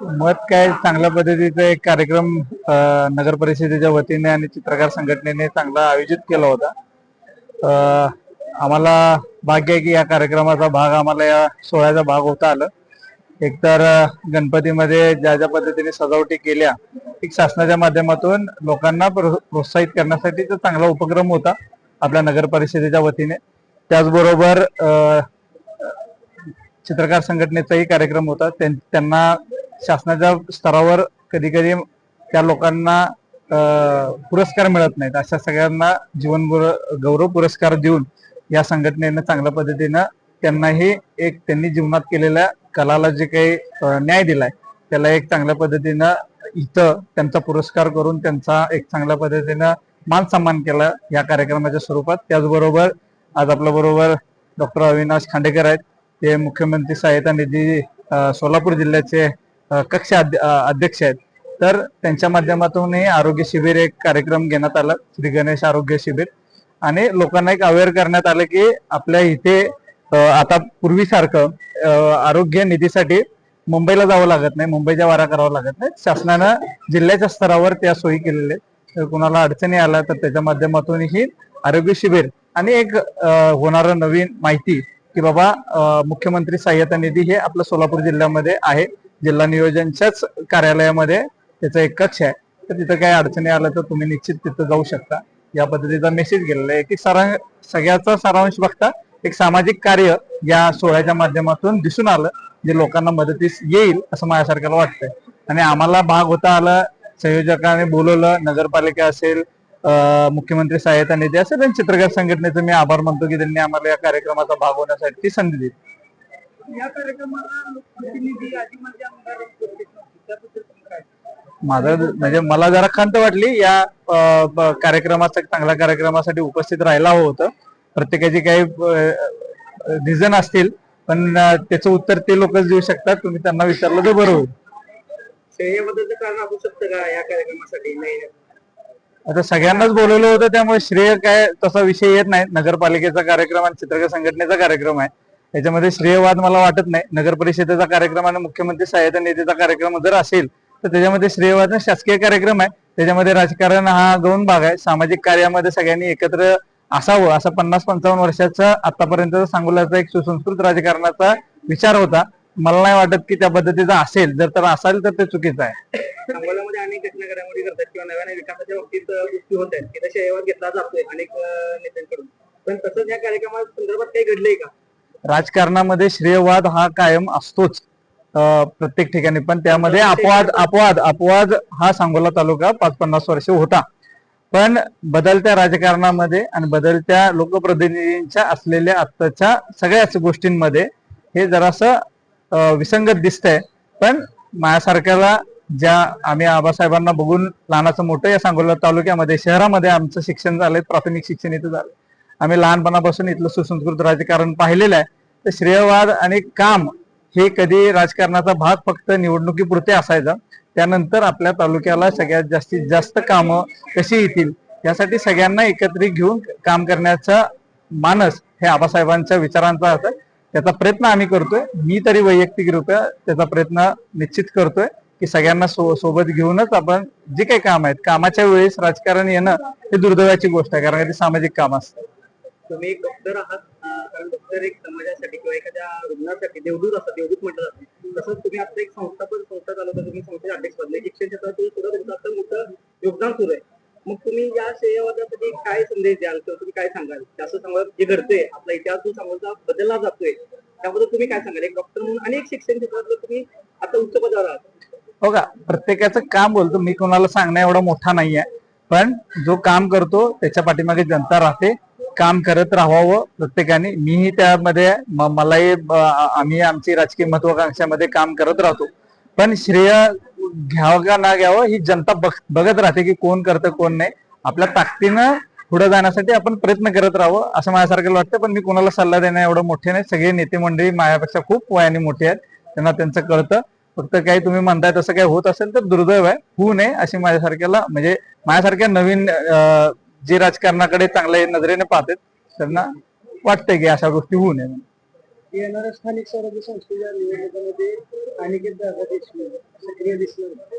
मत काय चांगल्या पद्धतीचा एक कार्यक्रम नगर परिषदेच्या वतीने आणि चित्रकार संघटनेने चांगला आयोजित केला होता. आम्हाला भाग्य आहे की या कार्यक्रमाचा भाग आम्हाला या सोहळ्याचा भाग होता आलं. एकतर गणपतीमध्ये ज्या ज्या पद्धतीने सजावटी केल्या एक शासनाच्या माध्यमातून लोकांना प्रो- प्रोत्साहित करण्यासाठी चांगला उपक्रम होता आपल्या नगर परिषदेच्या वतीने. त्याचबरोबर चित्रकार संघटनेचाही कार्यक्रम होता. त्यां- त्यांना शासनाच्या स्तरावर कधी कधी त्या लोकांना पुरस्कार मिळत नाहीत. अशा सगळ्यांना जीवन गौरव पुरस्कार देऊन या संघटनेनं चांगल्या पद्धतीनं त्यांनाही एक त्यांनी जीवनात केलेल्या कलाला जे काही न्याय दिलाय त्याला एक चांगल्या पद्धतीनं इथं त्यांचा पुरस्कार करून त्यांचा एक चांगल्या पद्धतीनं मान सन्मान केला या कार्यक्रमाच्या स्वरूपात. त्याचबरोबर आज आपल्या बरोबर डॉक्टर अविनाश खांडेकर आहेत. ते मुख्यमंत्री सहायता निधी सोलापूर जिल्ह्याचे कक्ष अध्यक्ष आहेत. तर त्यांच्या माध्यमातूनही आरोग्य शिबिर एक कार्यक्रम घेण्यात आला श्री गणेश आरोग्य शिबिर. आणि लोकांना एक अवेअर करण्यात आलं की आपल्या इथे आता पूर्वीसारखं आरोग्य निधीसाठी मुंबईला जावं लागत नाही मुंबईच्या वारा करावं लागत नाही. शासनानं जिल्ह्याच्या स्तरावर त्या सोयी केलेल्या आहेत. तर कुणाला अडचणी आल्या तर त्याच्या माध्यमातूनही आरोग्य शिबिर आणि एक होणार होणारं नवीन माहिती की बाबा मुख्यमंत्री सहाय्यता निधी हे आपल्या सोलापूर जिल्ह्यामध्ये आहे. जिल्हा नियोजनच्याच कार्यालयामध्ये त्याचा एक कक्ष आहे. तर तिथं काही अडचणी आल्या तर तुम्ही निश्चित तिथं जाऊ शकता. या पद्धतीचा मेसेज गेलेला आहे की सरा सगळ्याचा सारांश बघता. एक सामाजिक कार्य या सोहळ्याच्या माध्यमातून दिसून आलं जे लोकांना मदतीस येईल असं माझ्यासारख्याला वाटतंय. आणि आम्हाला भाग होता आला संयोजकाने बोलवलं नगरपालिका असेल अं, मुख्यमंत्री सहायता निधी असेल आणि चित्रकार संघटनेचे मी आभार मानतो की त्यांनी आम्हाला या कार्यक्रमाचा भाग होण्यासाठी ती संधी दिली. या कार्यक्रमाला लोकप्रतिनिधी आधी आमदार उपस्थित नव्हते. त्याबद्दल तुमचं काय? माझं म्हणजे मला जरा खंत वाटली. या कार्यक्रमासाठी चांगल्या कार्यक्रमासाठी उपस्थित राहायला हवं होतं. प्रत्येकाची काही रिझन असतील पण त्याचं उत्तर ते लोकच देऊ शकतात. तुम्ही त्यांना विचारलं तर बरं होईल. श्रेयाबद्दलचं कारण असू शकतं का या कार्यक्रमासाठी? नाही आता सगळ्यांनाच बोलवलं होतं त्यामुळे श्रेय काय तसा विषय येत नाही. नगरपालिकेचा कार्यक्रम आणि चित्रकार संघटनेचा कार्यक्रम आहे. त्याच्यामध्ये श्रेयवाद मला वाटत नाही. नगर परिषदेचा कार्यक्रम आणि मुख्यमंत्री सहायता नेतेचा कार्यक्रम जर असेल तर त्याच्यामध्ये श्रेयवाद शासकीय कार्यक्रम आहे. त्याच्यामध्ये राजकारण हा दोन भाग आहे. सामाजिक कार्यामध्ये सगळ्यांनी एकत्र असावं असा पन्नास पंचावन्न वर्षाचा आतापर्यंत सांगोल्याचा एक सुसंस्कृत राजकारणाचा विचार होता. मला नाही वाटत की त्या पद्धतीचा असेल. जर तर असेल तर ते चुकीचं आहे. सांगोल्यामध्ये अनेक घटना घडामोडी करतात किंवा नव्याने विकासाच्या बाबतीत गोष्टी होत आहेत. की तशा श्रेयवाद घेतला जातोय अनेक नेत्यांकडून. पण तसंच या कार्यक्रमा संदर्भात काही घडलंय का? राजकारणामध्ये श्रेयवाद हा कायम असतोच प्रत्येक ठिकाणी. पण त्यामध्ये अपवाद अपवाद अपवाद हा सांगोला तालुका पाच पन्नास वर्ष होता. पण बदलत्या राजकारणामध्ये आणि बदलत्या लोकप्रतिनिधींच्या असलेल्या आत्ताच्या सगळ्याच गोष्टींमध्ये हे जरासं विसंगत दिसतंय. पण माझ्यासारख्याला ज्या आम्ही आबासाहेबांना बघून लहानाचं मोठं या सांगोला तालुक्यामध्ये शहरामध्ये आमचं शिक्षण झालंय प्राथमिक शिक्षण इथं झालं आम्ही लहानपणापासून इथलं सुसंस्कृत राजकारण पाहिलेलं आहे. तर श्रेयवाद आणि काम हे कधी राजकारणाचा भाग फक्त निवडणुकीपुरते असायचा. त्यानंतर आपल्या तालुक्याला सगळ्यात जास्तीत जास्त कामं कशी येतील यासाठी सगळ्यांना एकत्रित घेऊन काम करण्याचा मानस हे आबासाहेबांच्या विचारांचा होता त्याचा प्रयत्न आम्ही करतोय. मी तरी वैयक्तिकरित्या त्याचा प्रयत्न निश्चित करतोय की सगळ्यांना सो सोबत घेऊनच आपण जे काही काम आहेत कामाच्या वेळेस राजकारण येणं हे दुर्दैवाची गोष्ट आहे. कारण ते सामाजिक काम असतं. तुम्ही एक डॉक्टर आहात. कारण डॉक्टर एक समाजासाठी किंवा एखाद्या रुग्णासाठी देवदूत असतात देवदूत म्हटलं जातं. तसंच तुम्ही आता एक संस्था पण संस्था चालवता तुम्ही संस्थेचे अध्यक्ष बनले शिक्षण क्षेत्रातून सुद्धा तुमचं आता मोठं योगदान सुरू आहे. मग तुम्ही या श्रेयवादासाठी काय संदेश द्याल किंवा तुम्ही काय सांगाल? जास्त सांगा जे घडतंय आपला इतिहास जो समोरचा बदलला जातोय त्याबद्दल तुम्ही काय सांगाल? एक डॉक्टर म्हणून आणि एक शिक्षण क्षेत्रातलं तुम्ही आता उच्च पदावर आहात. हो का प्रत्येकाचं काम बोलतो मी कोणाला सांगणं एवढा मोठा नाहीये. पण जो काम करतो त्याच्या पाठीमागे जनता राहते. काम करत राहावं प्रत्येकाने. मीही त्यामध्ये मलाही आम्ही आमची राजकीय महत्वाकांक्षामध्ये काम करत राहतो. पण श्रेय घ्यावं का ना घ्यावं ही जनता बघ- बघत राहते की कोण करतं कोण नाही. आपल्या ताकदीनं पुढे जाण्यासाठी आपण प्रयत्न करत राहावं असं माझ्यासारखं वाटतं. पण मी कोणाला सल्ला देणं एवढं मोठे नाही. सगळे नेते मंडळी माझ्यापेक्षा खूप वयाने मोठे आहेत. त्यांना त्यांचं कळतं. फक्त काही तुम्ही म्हणताय तसं काही होत असेल तर दुर्दैव आहे. होऊ नये अशी माझ्यासारख्याला म्हणजे माझ्यासारख्या नवीन जे राजकारणाकडे चांगल्या नजरेने पाहतात त्यांना वाटतंय की अशा गोष्टी होऊ नये येणाऱ्या स्थानिक स्वराज्य संस्थेच्या निवडणुकीमध्ये अनिकेत दादा देशमुख सक्रिय दिसणार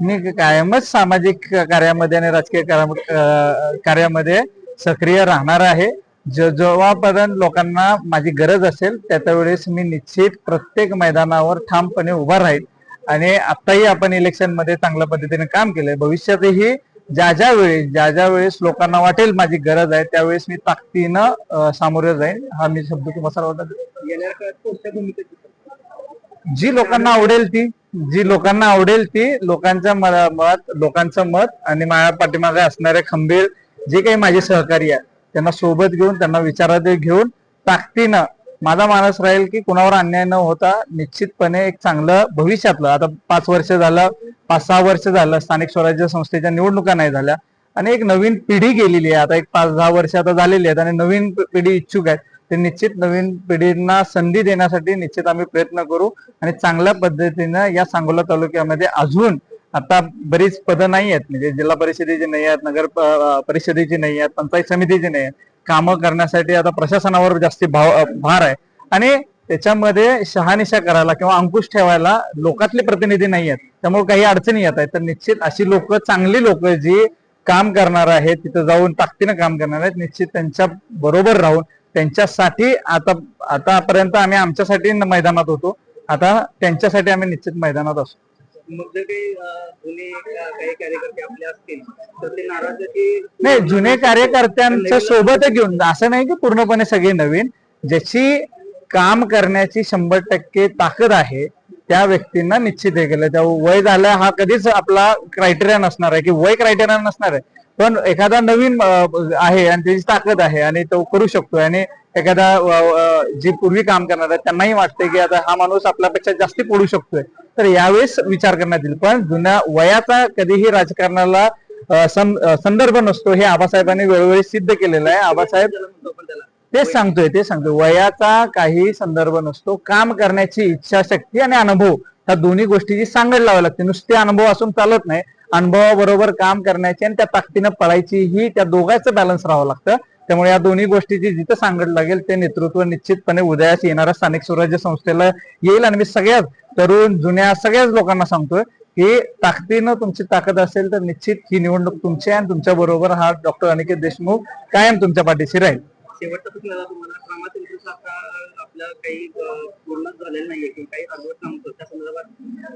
मी कायमच सामाजिक कार्यामध्ये आणि राजकीय कार्यामध्ये सक्रिय राहणार आहे. जेव्हापर्यंत लोकांना माझी गरज असेल त्या त्यावेळेस मी निश्चित प्रत्येक मैदानावर ठामपणे उभा राहील आणि आताही आपण इलेक्शनमध्ये चांगल्या पद्धतीने काम केलंय. भविष्यातही ज्या ज्या वेळेस ज्या ज्या वेळेस लोकांना वाटेल माझी गरज आहे त्यावेळेस मी ताकदीनं सामोरे जाईन हा मी शब्द तुम्हाला सर्वांना? जी लोकांना आवडेल ती जी लोकांना आवडेल ती लोकांच्या मत लोकांचं मत आणि माझ्या पाठीमागे असणारे खंबीर जे काही माझे सहकारी आहेत त्यांना सोबत घेऊन त्यांना विचारात घेऊन ताकदीनं माझा मानस राहील की कुणावर अन्याय न होता निश्चितपणे एक चांगलं भविष्यातलं आता पाच वर्ष झालं पाच सहा वर्ष झालं स्थानिक स्वराज्य संस्थेच्या निवडणुका नाही झाल्या. आणि एक नवीन पिढी गेलेली आहे. आता एक पाच दहा वर्ष आता झालेली आहेत आणि नवीन पिढी इच्छुक आहेत. ते निश्चित नवीन पिढींना संधी देण्यासाठी निश्चित आम्ही प्रयत्न करू आणि चांगल्या पद्धतीनं या सांगोला तालुक्यामध्ये अजून आता बरीच पदं नाही आहेत. म्हणजे जिल्हा परिषदेची नाही आहेत नगर परिषदेची नाही आहेत पंचायत समितीची नाही आहेत. कामं करण्यासाठी आता प्रशासनावर जास्ती भाव भार आहे. आणि त्याच्यामध्ये शहानिशा करायला किंवा अंकुश ठेवायला लोकातले प्रतिनिधी नाही आहेत. त्यामुळे काही अडचणी येत आहेत. तर निश्चित अशी लोक चांगली लोक जी काम करणार आहेत तिथं जाऊन ताकदीनं काम करणार आहेत निश्चित त्यांच्या बरोबर राहून त्यांच्यासाठी आता आतापर्यंत आम्ही आमच्यासाठी मैदानात होतो. आता त्यांच्यासाठी आम्ही निश्चित मैदानात असू. मग जर काही अं, जुने अं, काही कार्यकर्ते आपले असतील तर ते नाराज आहे की नाही जुने कार्यकर्त्यांच्या सोबत घेऊन असं नाही की पूर्णपणे सगळे नवीन. ज्याची काम करण्याची शंभर टक्के ताकद आहे त्या व्यक्तींना निश्चित हे केलं. त्या वय झालं हा कधीच आपला क्रायटेरिया नसणार आहे की वय क्रायटेरिया नसणार आहे. पण एखादा नवीन आहे आणि त्याची ताकद आहे आणि तो करू शकतोय आणि एखादा जे पूर्वी काम करणार आहेत त्यांनाही वाटते की आता हा माणूस आपल्यापेक्षा जास्ती पडू शकतोय. तर यावेळेस विचार करण्यात येईल. पण जुन्या वयाचा कधीही राजकारणाला संदर्भ नसतो हे आबासाहेबांनी वेळोवेळी सिद्ध केलेलं आहे. आबासाहेब तेच सांगतोय ते सांगतोय. वयाचा काही संदर्भ नसतो. काम करण्याची इच्छाशक्ती आणि अनुभव ह्या दोन्ही गोष्टीची सांगड लावावी लागते. नुसते अनुभव असून चालत नाही. अनुभवाबरोबर काम करण्याची आणि त्या ताकदीनं पळायची ही त्या दोघांचं बॅलन्स राहावं लागतं. त्यामुळे या दोन्ही गोष्टीची जिथं सांगड लागेल ते नेतृत्व निश्चितपणे उदयास येणाऱ्या स्थानिक स्वराज्य संस्थेला येईल. आणि मी सगळ्याच तरुण जुन्या सगळ्याच लोकांना सांगतोय की ताकदीनं तुमची ताकद असेल तर निश्चित ही निवडणूक तुमची आहे आणि तुमच्या बरोबर हा डॉक्टर अनिकेत देशमुख कायम तुमच्या पाठीशी राहील.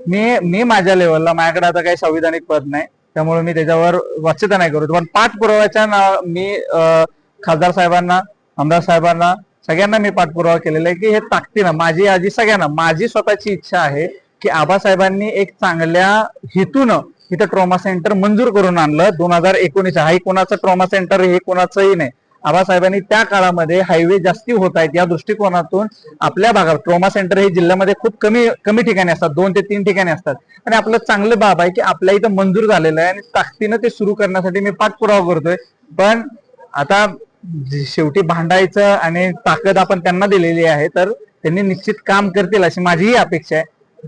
मी मी माझ्या लेवलला माझ्याकडे आता काही संविधानिक पद नाही त्यामुळे मी त्याच्यावर वाच्यता नाही करू पण पाठपुराव्याच्या मी खासदार साहेबांना आमदार साहेबांना सगळ्यांना मी पाठपुरावा केलेला आहे की हे ताकदीनं माझी आजी सगळ्यांना माझी स्वतःची इच्छा आहे की आबासाहेबांनी एक चांगल्या हेतूनं इथं ट्रॉमा सेंटर मंजूर करून आणलं. दोन हजार एकोणीस हाही कोणाचं ट्रॉमा सेंटर हे कोणाचंही नाही. आबासाहेबांनी त्या काळामध्ये हायवे जास्ती होत आहेत या दृष्टिकोनातून आपल्या भागात ट्रोमा सेंटर हे जिल्ह्यामध्ये खूप कमी कमी ठिकाणी असतात. दोन ते तीन ठिकाणी असतात. आणि आपलं चांगलं बाब आहे की आपल्या इथं मंजूर झालेलं आहे आणि ताकदीनं ते सुरू करण्यासाठी मी पाठपुरावा करतोय. पण आता शेवटी भांडायचं आणि ताकद आपण त्यांना दिलेली आहे तर त्यांनी निश्चित काम करतील अशी माझीही अपेक्षा आहे.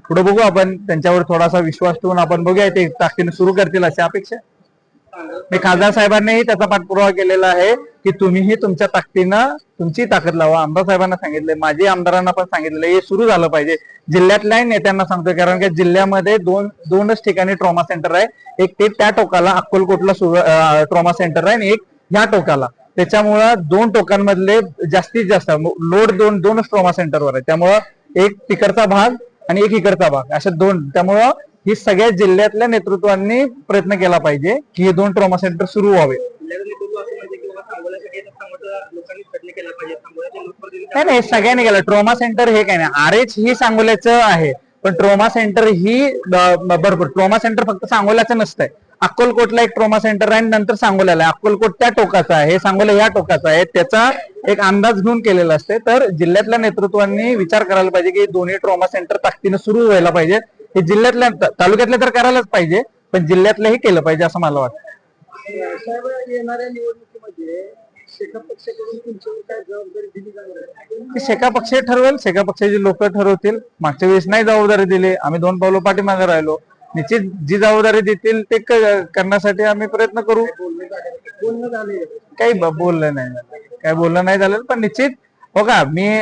पुढे बघू आपण त्यांच्यावर थोडासा विश्वास ठेवून आपण बघूया ते ताकदीने सुरू करतील अशी अपेक्षा मी खासदार साहेबांनीही त्याचा पाठपुरावा केलेला आहे की तुम्हीही तुमच्या ताकदीनं तुमची ताकद लावा. आमदार साहेबांना सांगितलंय माझी आमदारांना पण सांगितलं हे सुरू झालं पाहिजे. जिल्ह्यातल्या नेत्यांना सांगतोय कारण की जिल्ह्यामध्ये दोन दोनच ठिकाणी ट्रॉमा सेंटर आहे. एक ते त्या टोकाला अक्कलकोटला ट्रॉमा सेंटर आहे आणि एक ह्या टोकाला. त्याच्यामुळं दोन टोकांमधले जास्तीत जास्त लोड दोन दोनच ट्रॉमा सेंटरवर आहे. त्यामुळं एक तिकडचा भाग आणि एक इकडचा भाग अशा दोन. त्यामुळं ही सगळ्या जिल्ह्यातल्या नेतृत्वांनी प्रयत्न केला पाहिजे की हे दोन ट्रॉमा सेंटर सुरू व्हावे. नाही नाही सगळ्यांनी केलं. ट्रोमा सेंटर हे काय नाही. आर एच ही सांगोल्याचं आहे. पण ट्रोमा सेंटर ही बरोबर ट्रोमा सेंटर फक्त सांगोल्याचं नसतंय. अक्कलकोटला एक ट्रोमा सेंटर आहे आणि नंतर सांगोल्याला आहे. अक्कलकोट त्या टोकाचा आहे. हे सांगोला या टोकाचा आहे. त्याचा एक अंदाज घेऊन केलेला असते. तर जिल्ह्यातल्या नेतृत्वांनी विचार करायला पाहिजे की दोन्ही ट्रोमा सेंटर ताकदीनं सुरू व्हायला पाहिजे. हे जिल्ह्यातल्या तालुक्यातले तर करायलाच पाहिजे पण जिल्ह्यातलंही केलं पाहिजे असं मला वाटतं. येणाऱ्या निवडणुकीमध्ये शेका ते शेका पक्ष ठरवेल शेका पक्षाची लोक ठरवतील. मागच्या वेळेस नाही जबाबदारी दिली आम्ही दोन पावलं पाठीमागे राहिलो. निश्चित जी जबाबदारी देतील ते क- करण्यासाठी आम्ही प्रयत्न करू. काही बोललं नाही. झालं. काही बोललं नाही झालं पण निश्चित हो का मी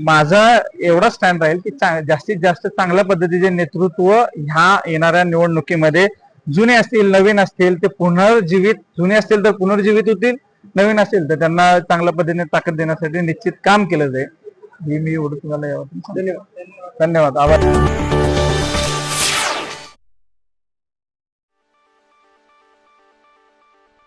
माझा एवढा स्टँड राहील की चा- जास्तीत जास्त चांगल्या पद्धतीचे नेतृत्व ह्या येणाऱ्या निवडणुकीमध्ये जुने असतील नवीन असतील ते पुनर्जीवित जुने असतील तर पुनर्जीवित होतील. नवीन असेल तर त्यांना चांगल्या पद्धतीने ताकद देण्यासाठी निश्चित काम केलं जाईल. ही मी एवढं तुम्हाला सांगतो. धन्यवाद. धन्यवाद. आभार.